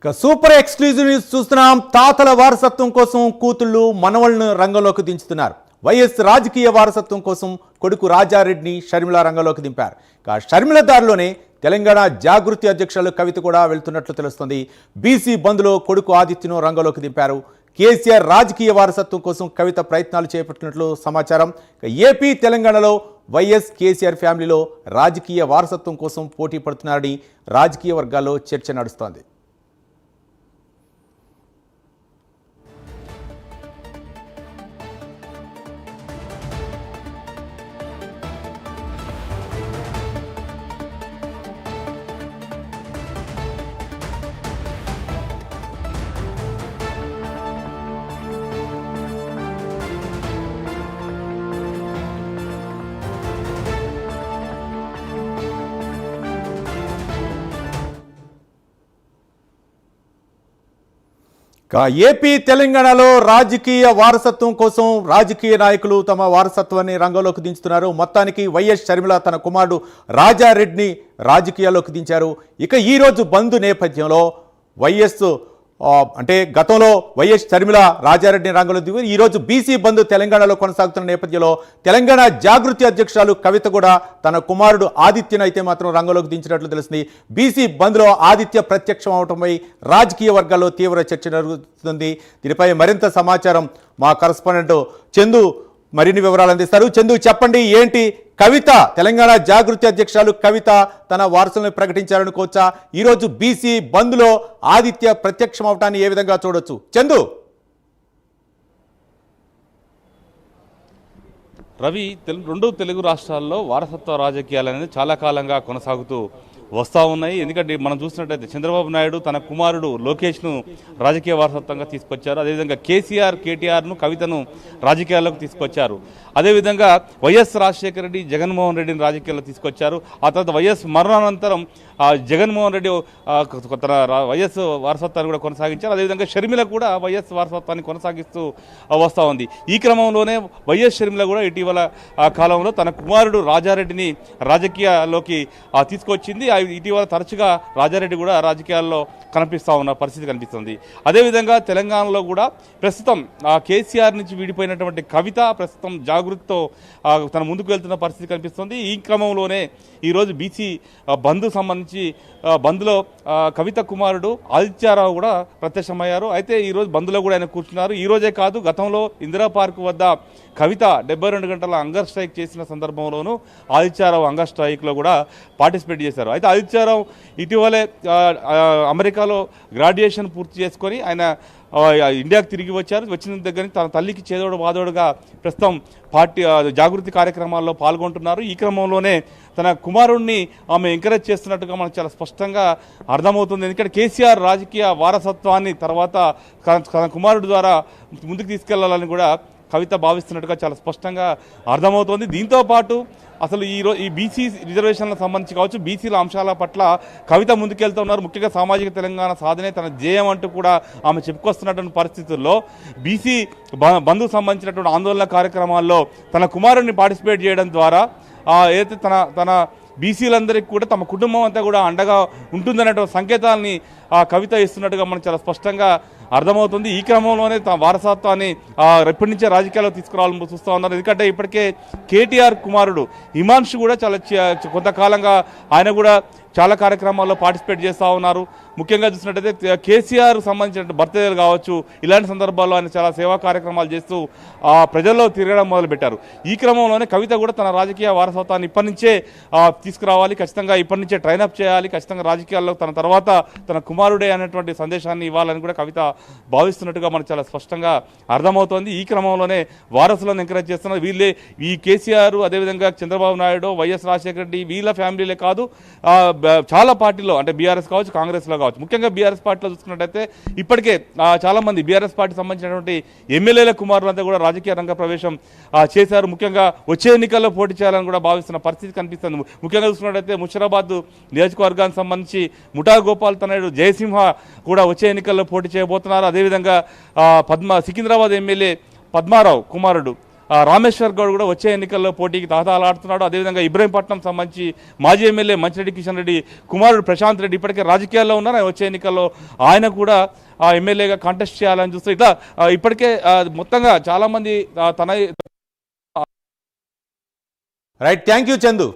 ఇక super exclusive news చూస్తున్నాం. తాతల వారసత్వం కోసం కూతుళ్ళు మనవళ్ళను రంగంలోకి దించుతున్నారు. వైఎస్ రాజకీయ వారసత్వం కోసం కొడుకు రాజారెడ్డిని షర్మిల రంగంలోకి దింపారు. ఇక షర్మిల దారిలోనే తెలంగాణ జాగృతి అధ్యక్షులు కవిత కూడా వెళ్తున్నట్లు తెలుస్తుంది. బీసీ బంద్లో కొడుకు ఆదిత్యను రంగంలోకి దింపారు. కేసీఆర్ రాజకీయ వారసత్వం కోసం కవిత ప్రయత్నాలు చేపట్టినట్లు సమాచారం. ఏపీ తెలంగాణలో వైఎస్ కేసీఆర్ ఫ్యామిలీలో రాజకీయ వారసత్వం కోసం పోటీ పడుతున్నారని రాజకీయ వర్గాల్లో చర్చ నడుస్తోంది. ఏపీ తెలంగాణలో రాజకీయ వారసత్వం కోసం రాజకీయ నాయకులు తమ వారసత్వాన్ని రంగంలోకి దించుతున్నారు. మొత్తానికి వైఎస్ షర్మిల తన కుమారుడు రాజారెడ్డిని రాజకీయాల్లోకి దించారు. ఇక ఈరోజు బంద్ నేపథ్యంలో వైఎస్ అంటే గతంలో వైఎస్ షర్మిల రాజారెడ్డి రంగంలో దిగి ఈరోజు బీసీ బంధు తెలంగాణలో కొనసాగుతున్న నేపథ్యంలో తెలంగాణ జాగృతి అధ్యక్షురాలు కవిత కూడా తన కుమారుడు ఆదిత్యను అయితే మాత్రం రంగంలోకి దించినట్లు తెలిసింది బీసీ బంద్లో ఆదిత్య ప్రత్యక్షం అవటంపై రాజకీయ వర్గాల్లో తీవ్ర చర్చ జరుగుతుంది. దీనిపై మరింత సమాచారం మా కరస్పాండెంట్ చందు మరిన్ని వివరాలు అందిస్తారు. చందు చెప్పండి ఏంటి కవిత తెలంగాణ జాగృతి అధ్యక్షురాలు కవిత తన వారసులను ప్రకటించారనుకోవచ్చా ఈరోజు బీసీ బంద్లో ఆదిత్య ప్రత్యక్షం అవటాన్ని ఏ విధంగా చూడొచ్చు? చందు! రవి తెలు రెండు తెలుగు రాష్ట్రాల్లో వారసత్వ రాజకీయాలు అనేది చాలా కాలంగా కొనసాగుతూ వస్తూ ఉన్నాయి. ఎందుకంటే మనం చూసినట్టయితే చంద్రబాబు నాయుడు తన కుమారుడు లోకేష్ను రాజకీయ వారసత్వంగా తీసుకొచ్చారు. అదేవిధంగా కేసీఆర్ కేటీఆర్ను కవితను రాజకీయాల్లోకి తీసుకొచ్చారు. అదేవిధంగా వైఎస్ రాజశేఖర రెడ్డి జగన్మోహన్ రెడ్డిని రాజకీయాల్లో తీసుకొచ్చారు. ఆ తర్వాత వైఎస్ మరణానంతరం జగన్మోహన్ రెడ్డి తన వైఎస్ వారసత్వాన్ని కూడా కొనసాగించారు. అదేవిధంగా షర్మిల కూడా వైఎస్ వారసత్వాన్ని కొనసాగిస్తూ వస్తూ ఉంది. ఈ క్రమంలోనే వైఎస్ షర్మిల కూడా ఇటీవల కాలంలో తన కుమారుడు రాజారెడ్డిని రాజకీయాల్లోకి తీసుకొచ్చింది. ఇటీవల తరచుగా రాజారెడ్డి కూడా రాజకీయాల్లో కనిపిస్తూ ఉన్న పరిస్థితి కనిపిస్తుంది. అదేవిధంగా తెలంగాణలో కూడా ప్రస్తుతం ఆ, కేసీఆర్ నుంచి విడిపోయినటువంటి కవిత ప్రస్తుతం జాగృతితో తన ముందుకు వెళ్తున్న పరిస్థితి కనిపిస్తుంది. ఈ క్రమంలోనే ఈరోజు బీసీ బంధు సంబంధించి బంద్లో కవిత కుమారుడు ఆదిత్యారావు కూడా ప్రత్యక్షమయ్యారు. అయితే ఈరోజు బంద్లో కూడా ఆయన కూర్చున్నారు. ఈ రోజే కాదు గతంలో ఇందిరా పార్క్ వద్ద కవిత డెబ్బై రెండు గంటల అంగర్ స్ట్రైక్ చేసిన సందర్భంలోనూ ఆదిత్యారావు అంగర్ స్ట్రైక్లో కూడా పార్టిసిపేట్ చేశారు. అయితే ఆదిత్యారావు ఇటీవలే అమెరికాలో గ్రాడ్యుయేషన్ పూర్తి చేసుకొని ఆయన ఇండియాకు ఇండియాకి తిరిగి వచ్చారు. వచ్చిన దగ్గర తన తల్లికి చేదోడు వాదోడుగా ప్రస్తుతం పార్టీ జాగృతి కార్యక్రమాల్లో పాల్గొంటున్నారు. ఈ క్రమంలోనే తన కుమారుణ్ణి ఆమె ఎంకరేజ్ చేస్తున్నట్టుగా మనకు చాలా స్పష్టంగా అర్థమవుతుంది. ఎందుకంటే కేసీఆర్ రాజకీయ వారసత్వాన్ని తర్వాత తన తన కుమారుడు ద్వారా ముందుకు తీసుకెళ్ళాలని కూడా కవిత భావిస్తున్నట్టుగా చాలా స్పష్టంగా అర్థమవుతోంది. దీంతో పాటు అసలు ఈ రో ఈ బీసీ రిజర్వేషన్లకు సంబంధించి కావచ్చు బీసీల అంశాల పట్ల కవిత ముందుకెళ్తూ ఉన్నారు. ముఖ్యంగా సామాజిక తెలంగాణ సాధనే తన జేయం అంటూ కూడా ఆమె చెప్పుకొస్తున్నటువంటి పరిస్థితుల్లో బీసీ బంధుకు సంబంధించినటువంటి ఆందోళన కార్యక్రమాల్లో తన కుమారుడిని పార్టిసిపేట్ చేయడం ద్వారా ఏదైతే తన తన బీసీలందరికీ కూడా తమ కుటుంబం అంతా కూడా అండగా ఉంటుందనేటువంటి సంకేతాలని ఆ కవిత ఇస్తున్నట్టుగా మనం చాలా స్పష్టంగా అర్థమవుతుంది. ఈ క్రమంలోనే తమ వారసత్వాన్ని ఎప్పటి నుంచే రాజకీయాల్లో తీసుకురావాలని చూస్తూ ఉన్నారు. ఎందుకంటే ఇప్పటికే కేటీఆర్ కుమారుడు హిమాంశు కూడా చాలా కొంతకాలంగా ఆయన కూడా చాలా కార్యక్రమాల్లో పార్టిసిపేట్ చేస్తూ ఉన్నారు. ముఖ్యంగా చూసినట్టయితే కేసీఆర్ సంబంధించిన బర్త్డేలు కావచ్చు ఇలాంటి సందర్భాల్లో ఆయన చాలా సేవా కార్యక్రమాలు చేస్తూ ఆ ప్రజల్లో తిరగడం మొదలుపెట్టారు. ఈ క్రమంలోనే కవిత కూడా తన రాజకీయ వారసత్వాన్ని ఇప్పటి నుంచే తీసుకురావాలి ఖచ్చితంగా ఇప్పటి నుంచే ట్రైనప్ చేయాలి ఖచ్చితంగా రాజకీయాల్లో తన తర్వాత తన కుమారుడే అనేటువంటి సందేశాన్ని ఇవ్వాలని కూడా కవిత భావిస్తున్నట్టుగా మనకు చాలా స్పష్టంగా అర్థమవుతోంది. ఈ క్రమంలోనే వారసులను ఎంకరేజ్ చేస్తున్నారు. వీళ్ళే ఈ కేసీఆర్ అదేవిధంగా చంద్రబాబు నాయుడు వైఎస్ రాజశేఖర రెడ్డి వీళ్ళ ఫ్యామిలీలే కాదు చాలా పార్టీలో అంటే బీఆర్ఎస్ కావచ్చు కాంగ్రెస్లో కావచ్చు ముఖ్యంగా బీఆర్ఎస్ పార్టీలో చూసుకున్నట్టయితే ఇప్పటికే చాలామంది బీఆర్ఎస్ పార్టీ సంబంధించినటువంటి ఎమ్మెల్యేల కుమారులంతా కూడా రాజకీయ రంగ ప్రవేశం చేశారు. ముఖ్యంగా వచ్చే ఎన్నికల్లో పోటీ చేయాలని కూడా భావిస్తున్న పరిస్థితి కనిపిస్తుంది. ముఖ్యంగా చూసుకున్నట్టయితే ముషరాబాద్ నియోజకవర్గానికి సంబంధించి ముఠా గోపాల్ తనయుడు జయసింహ కూడా వచ్చే ఎన్నికల్లో పోటీ చేయబోతున్నారు. అదేవిధంగా పద్మ సికింద్రాబాద్ ఎమ్మెల్యే పద్మారావు కుమారుడు రామేశ్వర్ గౌడ్ కూడా వచ్చే ఎన్నికల్లో పోటీకి తాతాలాడుతున్నాడు. అదేవిధంగా ఇబ్రహీంపట్నం సంబంధించి మాజీ ఎమ్మెల్యే మంచిరెడ్డి కిషన్ రెడ్డి కుమారుడు ప్రశాంత్ రెడ్డి ఇప్పటికే రాజకీయాల్లో ఉన్నారు. వచ్చే ఎన్నికల్లో ఆయన కూడా ఆ ఎమ్మెల్యేగా కాంటెస్ట్ చేయాలని చూస్తే ఇట్లా ఇప్పటికే మొత్తంగా చాలామంది తన రైట్ థ్యాంక్ యూ చందు